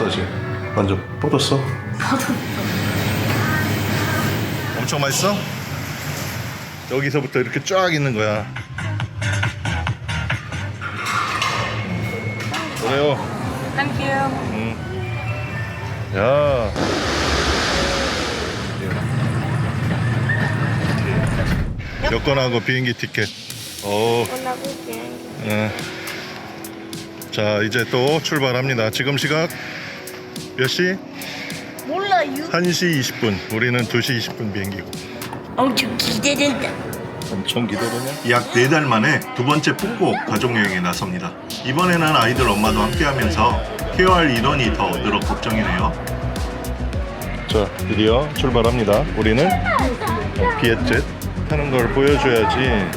마사지 완전 뻗었어? 뻗었어. 엄청 맛있어? 여기서부터 이렇게 쫙 있는 거야 그래요 Thank you. 야 여권하고 비행기 티켓 오 예. 자 이제 또 출발합니다 지금 시각 몇 시? 몰라요. 1시 20분 우리는 2시 20분 비행기고 엄청 기대된다. 엄청 기다리네 약 4달 만에 두 번째 북곡 가족여행에 나섭니다 이번에는 아이들 엄마도 함께하면서 케어할 인원이 더 늘어 걱정이네요 자 드디어 출발합니다 우리는 비엣젯 타는 걸 보여줘야지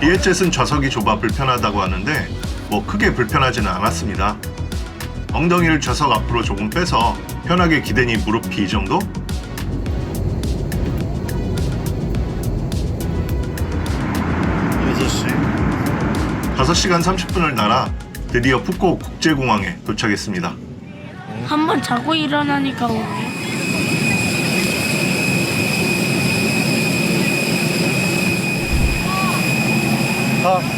비엣젯은 좌석이 좁아 불편하다고 하는데 뭐 크게 불편하지는 않았습니다 엉덩이를 좌석 앞으로 조금 빼서 편하게 기대니 무릎이 이 정도? 6시 5시간 30분을 날아 드디어 푸코 국제공항에 도착했습니다. 한 번 자고 일어나니까 오네. 아.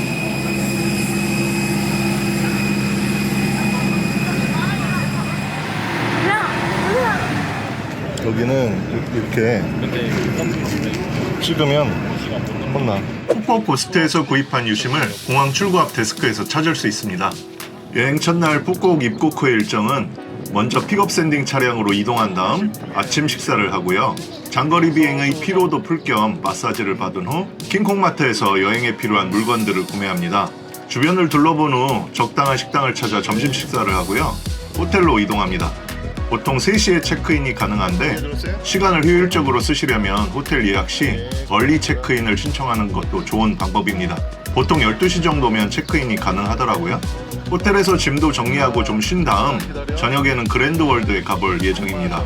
여기는 이렇게 찍으면 혼나. 푸코 고스트에서 구입한 유심을 공항 출구 앞 데스크에서 찾을 수 있습니다. 여행 첫날 푸꾸옥 입국 후의 일정은 먼저 픽업 샌딩 차량으로 이동한 다음 아침 식사를 하고요. 장거리 비행의 피로도 풀 겸 마사지를 받은 후 킹콩마트에서 여행에 필요한 물건들을 구매합니다. 주변을 둘러본 후 적당한 식당을 찾아 점심 식사를 하고요. 호텔로 이동합니다. 보통 3시에 체크인이 가능한데 시간을 효율적으로 쓰시려면 호텔 예약 시 얼리 체크인을 신청하는 것도 좋은 방법입니다. 보통 12시 정도면 체크인이 가능하더라고요. 호텔에서 짐도 정리하고 좀 쉰 다음 저녁에는 그랜드월드에 가볼 예정입니다.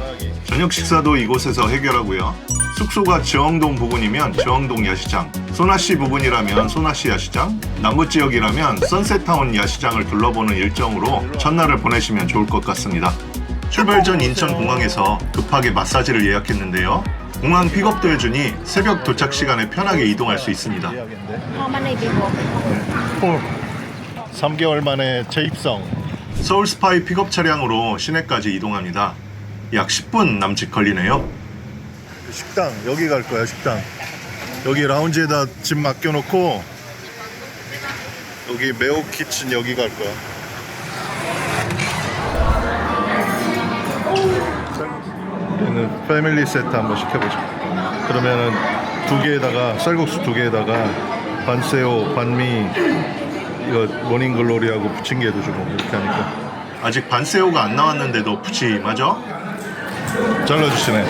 저녁 식사도 이곳에서 해결하고요. 숙소가 지엉동 부근이면 지엉동 야시장, 소나시 부근이라면 소나시 야시장, 남부 지역이라면 선셋타운 야시장을 둘러보는 일정으로 첫날을 보내시면 좋을 것 같습니다. 출발 전 인천공항에서 급하게 마사지를 예약했는데요. 공항 픽업도 해주니 새벽 도착 시간에 편하게 이동할 수 있습니다. Hôm nay bị buộc. 3개월 만에 재입성. 서울 스파이 픽업 차량으로 시내까지 이동합니다. 약 10분 남짓 걸리네요. 식당 여기 갈 거야 식당. 여기 라운지에다 짐 맡겨놓고 여기 매우 키친 여기 갈 거야. 얘는 패밀리 세트 한번 시켜보자. 그러면은 두 개에다가 쌀국수 두 개에다가 반새우, 반미, 이거 모닝글로리하고 부침개도 주고 이렇게 하니까 아직 반새우가 안 나왔는데도 푸짐하죠? 잘라주시네.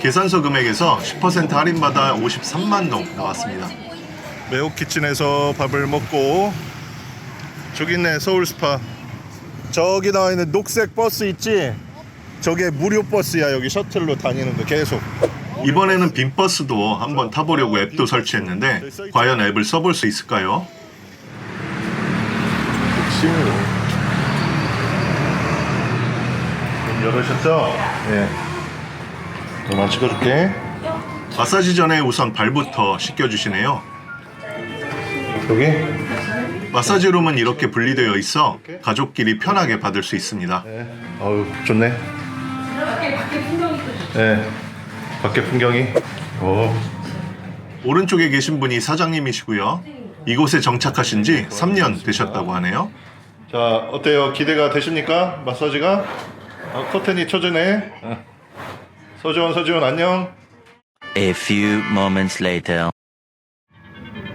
계산서 금액에서 10% 할인받아 53만 동 나왔습니다. 매우 키친에서 밥을 먹고 저기 있네 서울 스파. 저기 나와 있는 녹색 버스 있지? 저게 무료 버스야 여기 셔틀로 다니는 거 계속. 이번에는 빈 버스도 한번 타보려고 앱도 설치했는데 과연 앱을 써볼 수 있을까요? 문 열으셨죠? 네. 그만 찍어줄게. 마사지 전에 우선 발부터 씻겨주시네요. 여기? 마사지룸은 이렇게 분리되어 있어 가족끼리 편하게 받을 수 있습니다. 네. 어우 좋네. 네. 밖에 풍경이. 오. 오른쪽에 계신 분이 사장님이시고요. 이곳에 정착하신 지 3년 되셨다고 하네요. 자, 어때요? 기대가 되십니까? 마사지가? 아, 커튼이 쳐주네. 어. 서지원, 서지원 안녕. A few moments later.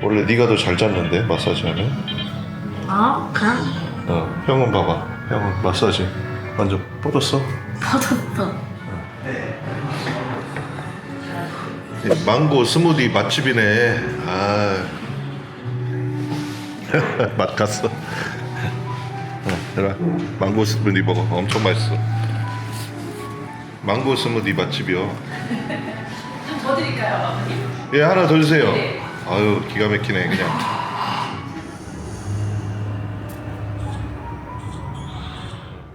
원래 네가 더 잘 잡는데 마사지 하면. 어? 그냥 어, 형은 봐봐. 형은 마사지 완전 뻗었어. 뻗었어. 이 망고 스무디 맛집이네. 아. 맛 갔어. 어, 얘들아, 망고 스무디 먹어. 엄청 맛있어. 망고 스무디 맛집이요. 더 드릴까요, 아버님? 예, 하나 더 주세요. 아유 기가 막히네 그냥.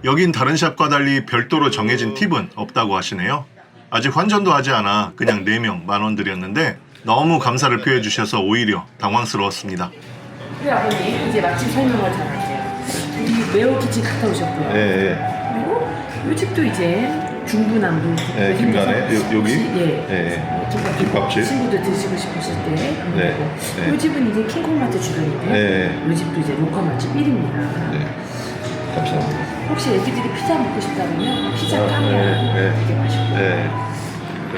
여긴 다른 샵과 달리 별도로 정해진 팁은 없다고 하시네요. 아직 환전도 하지 않아 그냥 4명 만 원 드렸는데 너무 감사를 표해 주셔서 오히려 당황스러웠습니다. 우리 아버님 이제 맛집 설명을 잘 하세요. 우리 매워 키친 갔다 오셨고요. 예, 그리고 이 집도 이제 중부남부 예, 김간에? 요- 여기? 예. 예. 김밥 김밥집? 친구들 드시고 싶으실 때 네, 네. 이 집은 이제 킹콩마트 주변인데 네. 이 집도 이제 로컬 맛집 1입니다. 네. 감사합니다. 혹시 애기들이 피자 먹고 싶다면 피자 아, 네, 네. 되게 맛있고 네.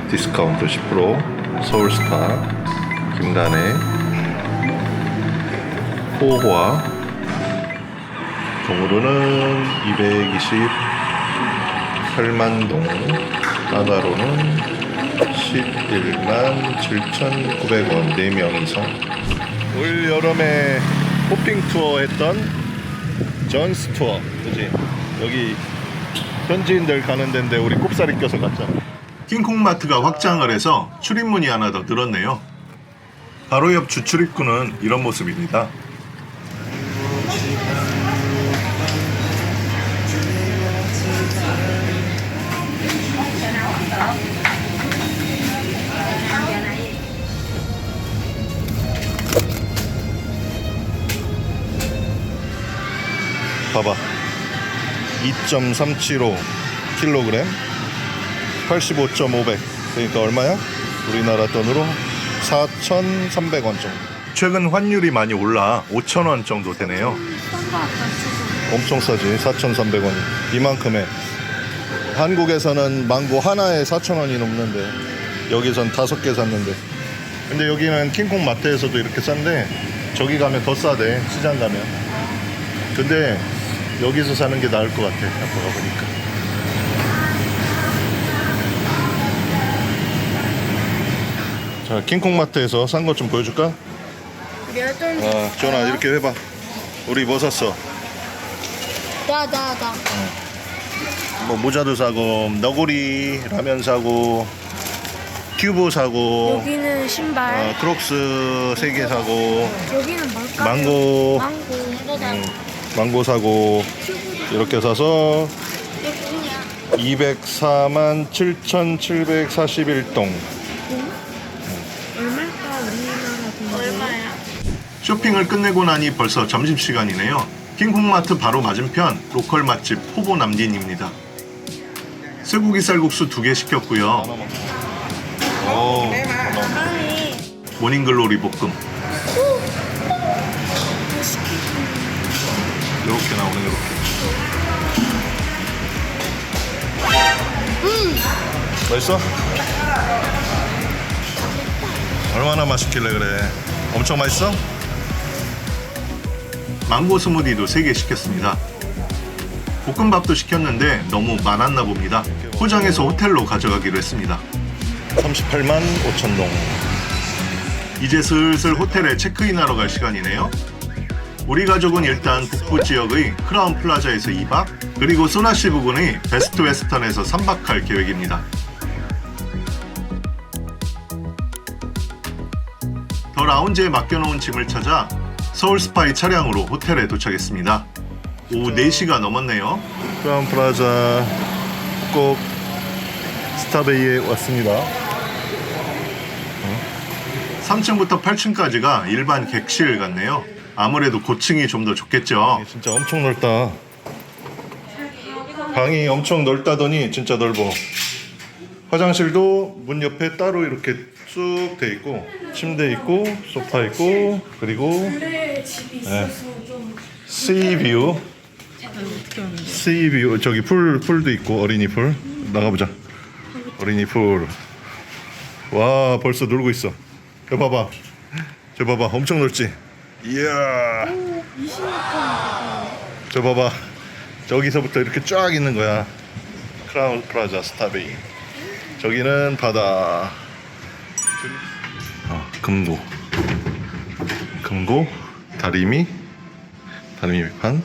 디스카운트 10% 서울스타 김간의 호화 종으로는 220 팔만동 따다로는 11만 7,900원 4명이서 올 여름에 호핑 투어 했던 전스 투어 그지 여기 현지인들 가는 데인데 우리 꼽사리 껴서 갔잖아. 킹콩마트가 확장을 해서 출입문이 하나 더 늘었네요. 바로 옆 주출입구는 이런 모습입니다. 봐봐. 2.375 킬로그램 85.500 그러니까 얼마야? 우리나라 돈으로 4,300원 정도 최근 환율이 많이 올라 5,000원 정도 되네요 싼거 같다 치즈. 엄청 싸지 4,300원 이만큼에 한국에서는 망고 하나에 4,000원이 넘는데 여기선 다섯 개 샀는데 근데 여기는 킹콩 마트에서도 이렇게 싼데 저기 가면 더 싸대 시장 가면 근데 여기서 사는 게 나을 것 같아 아빠가 보니까 자 킹콩 마트에서 산 것 좀 보여줄까? 몇원 아 전화 이렇게 해봐 우리 뭐 샀어? 나나 나. 뭐 모자도 사고 너구리 라면 사고 큐브 사고 여기는 신발. 어, 크록스 세 개 사고 여기는 뭘까? 망고 망고. 음, 망고 사고 이렇게 사서 204만 7,741동 얼마일까 우리나라 돈? 얼마야? 쇼핑을 끝내고 나니 벌써 점심시간이네요 킹콩마트 바로 맞은편 로컬 맛집 포보 남딘입니다 쇠고기 쌀국수 두 개 시켰고요 오, 아니. 모닝글로리 볶음 이렇게 나오네 이렇게 맛있어? 얼마나 맛있길래 그래? 엄청 맛있어? 망고 스무디도 3개 시켰습니다. 볶음밥도 시켰는데 너무 많았나 봅니다. 포장해서 호텔로 가져가기로 했습니다. 38만 5천 동. 이제 슬슬 호텔에 체크인하러 갈 시간이네요. 우리 가족은 일단 북부 지역의 크라운 플라자에서 2박, 그리고 소나시 부근의 베스트 웨스턴에서 3박 할 계획입니다. 더 라운지에 맡겨놓은 짐을 찾아 서울 스파이 차량으로 호텔에 도착했습니다. 오후 4시가 넘었네요. 크라운 플라자 꼭 스타베이에 왔습니다. 3층부터 8층까지가 일반 객실 같네요. 아무래도 고층이 좀 더 좋겠죠. 진짜 엄청 넓다. 방이 엄청 넓다더니 진짜 넓어. 화장실도 문 옆에 따로 이렇게 쭉 돼 있고 침대 있고 소파 있고 그리고 원래 집이 네. 씨뷰 씨뷰 저기 풀 풀도 있고 어린이 풀. 나가보자. 어린이 풀와 벌써 놀고 있어. 저 봐봐. 저 봐봐. 엄청 넓지 이야. 저 봐봐. 저기서부터 이렇게 쫙 있는 거야. 크라운 플라자 스타베이. 저기는 바다. 아, 금고. 금고 다리미 다리미 판.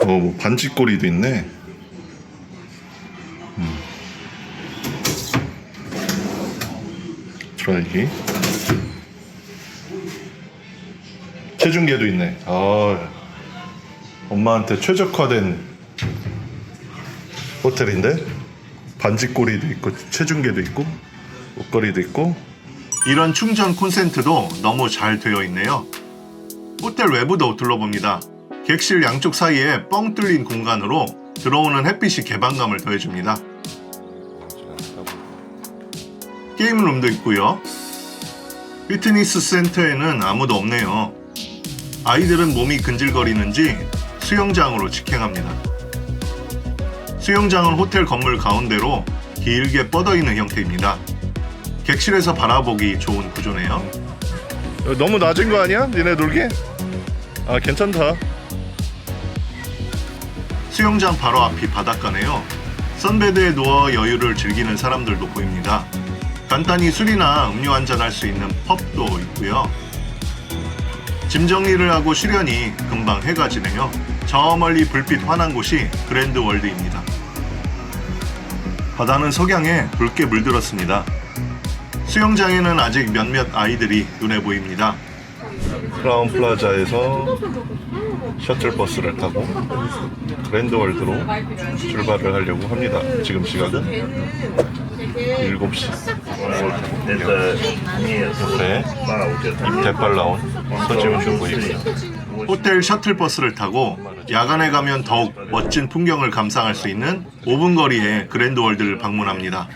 어, 뭐 반지꼬리도 있네. 드라이기. 체중계도 있네. 아, 엄마한테 최적화된 호텔인데 반지꼬리도 있고 체중계도 있고 옷걸이도 있고 이런 충전 콘센트도 너무 잘 되어 있네요. 호텔 외부도 둘러봅니다. 객실 양쪽 사이에 뻥 뚫린 공간으로 들어오는 햇빛이 개방감을 더해줍니다. 게임 룸도 있고요. 피트니스 센터에는 아무도 없네요. 아이들은 몸이 근질거리는지 수영장으로 직행합니다. 수영장은 호텔 건물 가운데로 길게 뻗어 있는 형태입니다. 객실에서 바라보기 좋은 구조네요. 너무 낮은 거 아니야? 니네 놀기? 아 괜찮다. 수영장 바로 앞이 바닷가네요. 선베드에 누워 여유를 즐기는 사람들도 보입니다. 간단히 술이나 음료 한잔 할 수 있는 펍도 있고요. 짐 정리를 하고 쉬려니 금방 해가 지네요. 저 멀리 불빛 환한 곳이 그랜드 월드입니다. 바다는 석양에 붉게 물들었습니다. 수영장에는 아직 몇몇 아이들이 눈에 보입니다. 크라운 플라자에서 셔틀버스를 타고 그랜드 월드로 출발을 하려고 합니다. 지금 시각은 7시. 옆에 입대빨 나온 서지훈 중부입니다. 호텔 셔틀버스를 타고 야간에 가면 더욱 멋진 풍경을 감상할 수 있는 5분 거리의 그랜드월드를 방문합니다.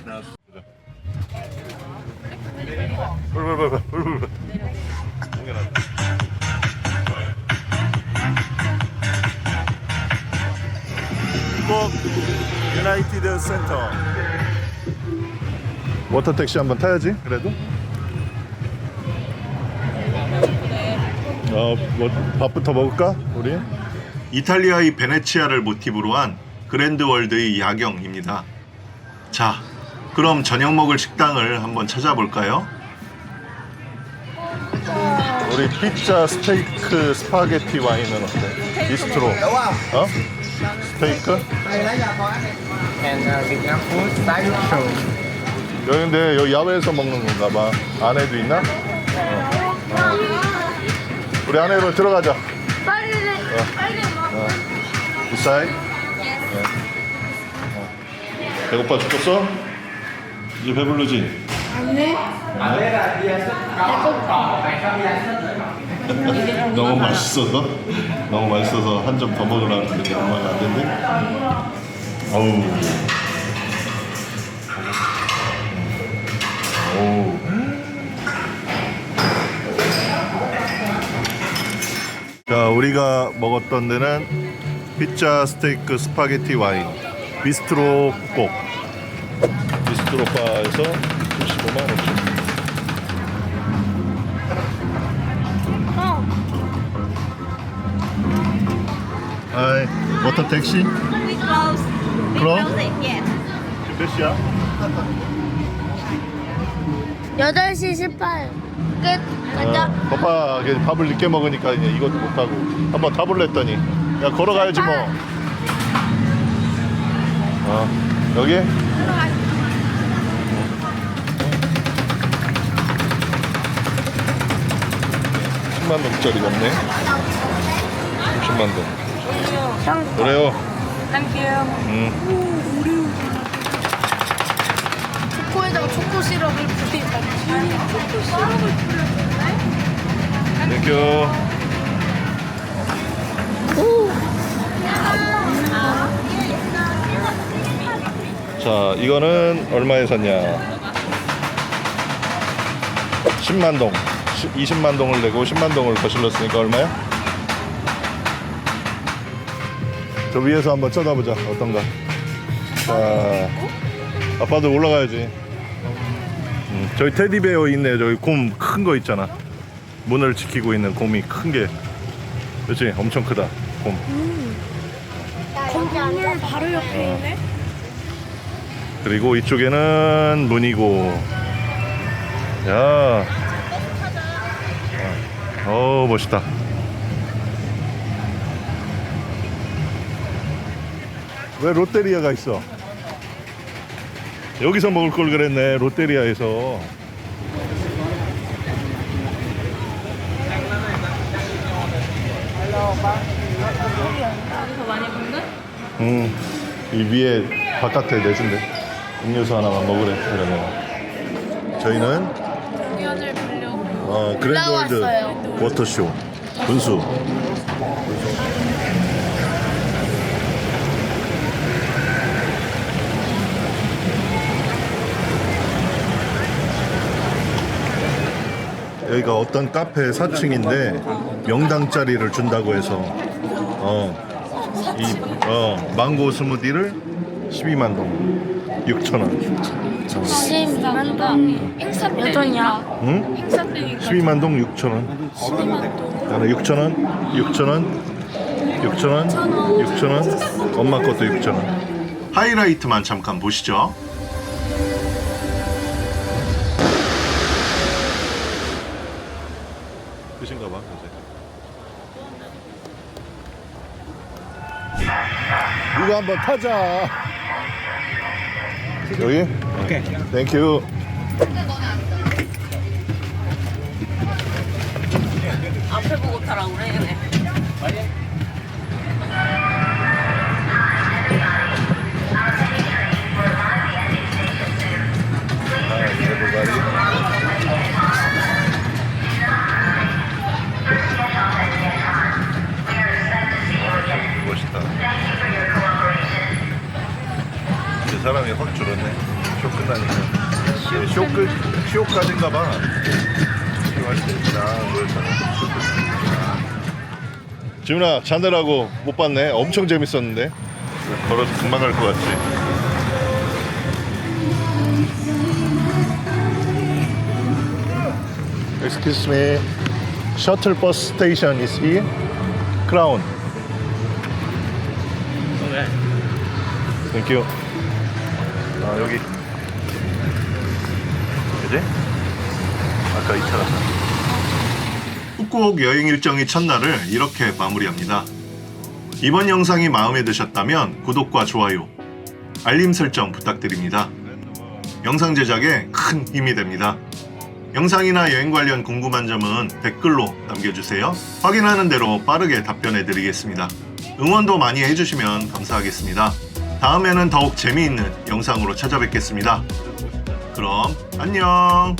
꼭 유나이티드 센터 워터 택시 한번 타야지 그래도 어, 뭐 밥부터 먹을까 우리? 이탈리아의 베네치아를 모티브로 한 그랜드 월드의 야경입니다. 자, 그럼 저녁 먹을 식당을 한번 찾아볼까요? 우리 피자, 스테이크, 스파게티 와인은 어때? 비스트로. 어? 스테이크? and uh, Vietnam food style show. 여기 근데 여기 야외에서 먹는 건가 봐. 안에도 있나? 어. 어. 우리 안으로 들어가자. 빨리 빨리 먹어. 이사이? 네. 어. 배고파 죽겠어? 이제 배부르지? 너무 맛있어서? 너무 맛있어서 한 점 더 먹으라고 그랬는데 엄마가 안 된대? 어우 자 우리가 먹었던 데는 피자, 스테이크, 스파게티, 와인 비스트로 꼭 비스트로 바에서 75만 원 하이 워터 택시? We close. We Close? close it. Yes. 몇 시야? 8시 18. 끝. 가자. 어, 밥을 늦게 먹으니까 이제 이것도 못하고 한번 타볼래 했더니 야 걸어가야지 뭐 어, 여기? 어. 10만 동짜리 같네 30만 동 그래요 음. 초코에다가 초코 시럽을 뿌리고. 초코 시럽을 땡큐. 자 이거는 얼마에 샀냐? 10만 동. 20만 동을 내고 10만 동을 거실렀으니까 얼마야? 저 위에서 한번 쳐다보자 어떤가. 자 아빠도 올라가야지. 음, 저기 테디베어 있네. 저기 곰 큰 거 있잖아. 문을 지키고 있는 곰이 큰 게. 그렇지 엄청 크다 곰. 건물 바로 옆에 있네. 그리고 이쪽에는 문이고. 야. 어, 멋있다. 왜 롯데리아가 있어 여기서 먹을 걸 그랬네 롯데리아에서. 음이 음, 위에 바깥에 내준대. 음료수 하나만 먹으래 이러면. 저희는 어, 그랜드 올드 워터쇼. 분수. 여기가 어떤 카페 4층인데 명당 자리를 준다고 해서 어, 이 어, 망고 스무디를 12만 동 6천 원. 심만동 행사 때니까. 응? 행사 때니까. 12만 동 6천 원. 12만 동. 나는 6천 원, 6천 원, 6천 원, 6천 원. 엄마 것도 6천 원. 하이라이트만 잠깐 보시죠. 끝인가 봐, 이제. 이거 한번 타자. 여기? 오케이. 땡큐. 앞에 보고 타라고 그래. 사람이 확 줄었네. 쇼 끝나니까. 쇼 끝, 쇼까지인가 봐. 쇼할 때, 아, 그렇잖아. 지훈아, 자느라고 못 봤네. 엄청 재밌었는데. 걸어서 금방 갈 것 같지? Excuse me. Shuttle bus station is here. Crown. Okay. Thank you. 아 여기. 그지? 아까 이 차가. 후쿠옥 여행 일정의 첫날을 이렇게 마무리합니다. 이번 영상이 마음에 드셨다면 구독과 좋아요, 알림 설정 부탁드립니다. 영상 제작에 큰 힘이 됩니다. 영상이나 여행 관련 궁금한 점은 댓글로 남겨주세요. 확인하는 대로 빠르게 답변해 드리겠습니다. 응원도 많이 해주시면 감사하겠습니다. 다음에는 더욱 재미있는 영상으로 찾아뵙겠습니다. 그럼 안녕!